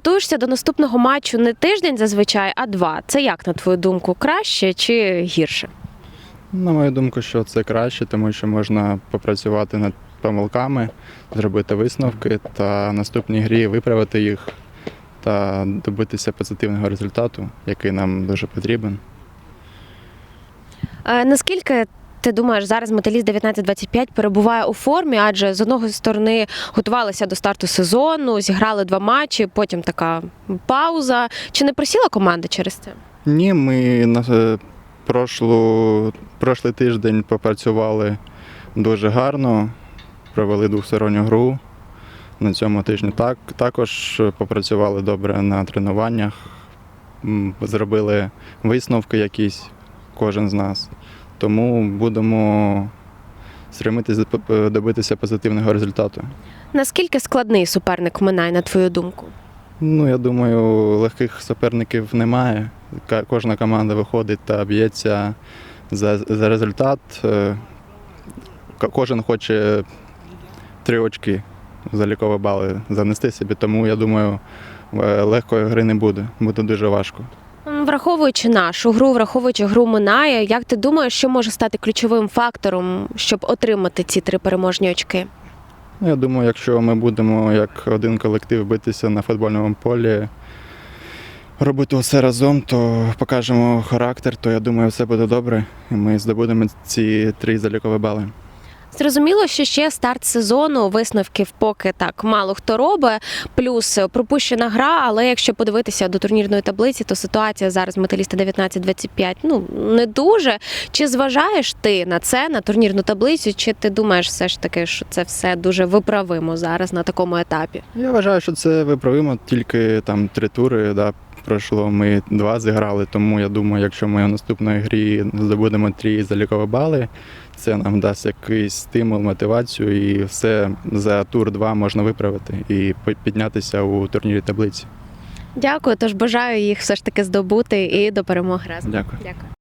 Готуєшся до наступного матчу не тиждень зазвичай, а два. Це як на твою думку, краще чи гірше? На мою думку, що це краще, тому що можна попрацювати над помилками, зробити висновки та в наступній грі виправити їх та добитися позитивного результату, який нам дуже потрібен. Е, наскільки ти думаєш, зараз металіст 1925 перебуває у формі, адже з одного сторони готувалися до старту сезону, зіграли два матчі, потім така пауза. Чи не просіла команда через це? Ні, ми на е, прошлу, прошлий тиждень попрацювали дуже гарно, провели двосторонню гру. На цьому тижні так, також попрацювали добре на тренуваннях, зробили висновки якісь, кожен з нас. Тому будемо стремитися добитися позитивного результату. Наскільки складний суперник минає, на твою думку? Ну, я думаю, легких суперників немає. Кожна команда виходить та б'ється за, за результат. Е, Кожен хоче три очки залікові бали занести собі, тому я думаю, е, легкої гри не буде. Буде дуже важко. Враховуючи нашу гру, враховуючи гру минає, як ти думаєш, що може стати ключовим фактором, щоб отримати ці три переможні очки? Ну, Я думаю, якщо ми будемо як один колектив битися на футбольному полі, робити все разом, то покажемо характер, то я думаю, все буде добре. І ми здобудемо ці три залікові бали. Зрозуміло, що ще старт сезону, висновків поки так мало хто робить, плюс пропущена гра. Але якщо подивитися до турнірної таблиці, то ситуація зараз металіста 19-25 ну не дуже. Чи зважаєш ти на це на турнірну таблицю? Чи ти думаєш все ж таки, що це все дуже виправимо зараз на такому етапі? Я вважаю, що це виправимо тільки там три тури. Да, пройшло. Ми два зіграли, тому я думаю, якщо ми в наступної грі здобудемо три залікові бали, це нам дасть якийсь стимул, мотивацію, і все за тур два можна виправити і піднятися у турнірі таблиці. Дякую. Тож бажаю їх все ж таки здобути і до перемоги разом. Дякую. Дякую.